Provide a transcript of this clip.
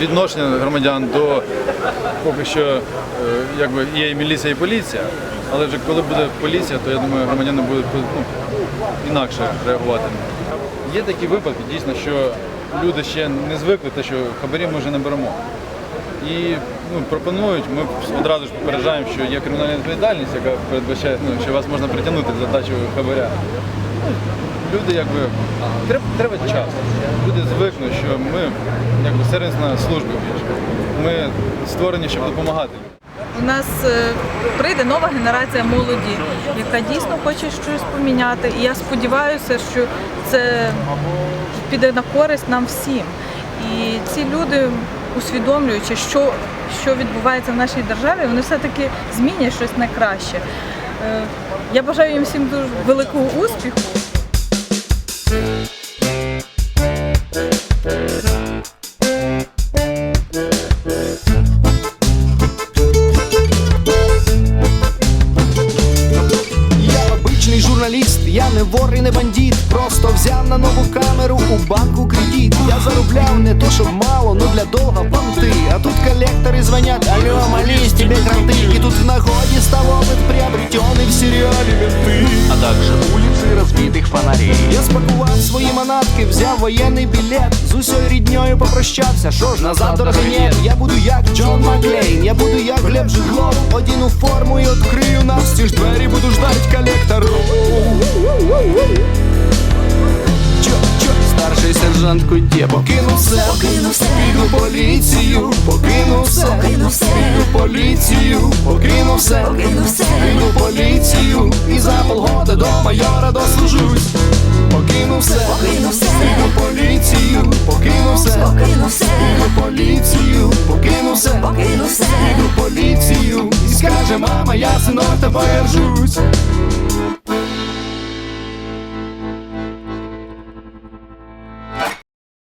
відношення громадян до поки що е, якби є і міліція, і поліція. Але вже коли буде поліція, то я думаю, громадяни будуть ну, інакше реагувати. Є такі випадки, дійсно, що люди ще не звикли, те, що хабарі ми вже не беремо. І ну, пропонують, ми одразу ж попереджаємо, що є кримінальна відповідальність, яка передбачає, ну, що вас можна притягнути за дачу хабаря. Ну, Люди якби треба, треба час. Люди звикнуть, що ми якби сервісна служба. Ми створені, щоб допомагати. У нас е, прийде нова генерація молоді, яка дійсно хоче щось поміняти. І я сподіваюся, що це піде на користь нам всім. І ці люди, усвідомлюючи, що, що відбувається в нашій державі, вони все-таки змінять щось на краще. Е, Я бажаю їм всім дуже великого успіху. вор і не бандит. Просто взяв на нову камеру у банку кредит. Я заробляв не то, щоб мало, ну для долга понти. А тут коллекторы звонят, алло, молись, тебе кранты. И тут в нагоде стал опыт приобретенный в сериале менты. а также улицы разбитых фонарей. Я спакував свої манатки, взяв воєнний білет, з усьою рідньою попрощався. Що ж назад дороги нет. Я буду як Джон Маклейн, я буду як Глеб Жиглов. Одіну форму і відкрию навстіж двері, буду ждать колектору. старший сержант Куттє покинув все, Покинув все. піду поліцію, покинув все, Покинув все. піду поліцію, покинув все, Покинув все. піду поліцію, і за полгода до майора дослужусь. Покинув все, Покинув все. піду поліцію, покинув все, Покинув все. піду поліцію, покинув все, Покинув все. піду поліцію, і скаже мама, я синок тобою ржусь.